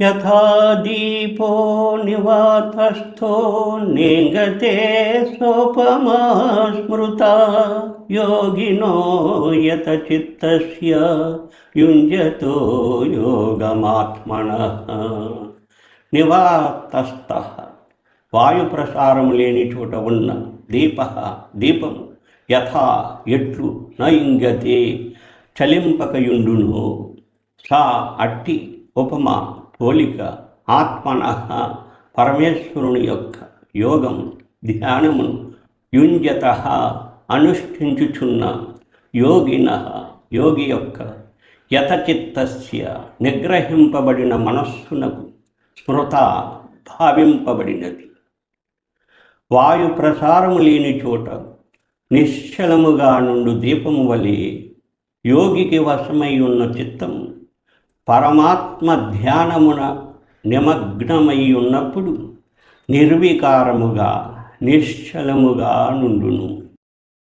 యథా దీపో నివాతస్థో నేంగతే సోపమా స్మృత యోగినో యత చిత్తస్య యుంజతో యోగమాత్మన. నివాతస్థ. వాయుప్రసారం లేని చోట ఉన్న దీప దీపము యథా ఎట్లు నయింగతే చలింపకయుండును సా అట్టి ఉపమా పోలిక ఆత్మన పరమేశ్వరుని యొక్క యోగం ధ్యానమును యుంజత అనుష్ఠించుచున్న యోగిన యోగి యొక్క యతచిత్తస్య నిగ్రహింపబడిన మనస్సునకు స్మృత భావింపబడినది. వాయు ప్రసారము లేని చోట నిశ్చలముగా నుండు దీపము వలె యోగికి వశమై ఉన్న చిత్తం పరమాత్మ ధ్యానమున నిమగ్నమై ఉన్నప్పుడు నిర్వికారముగా నిశ్చలముగా నుండును.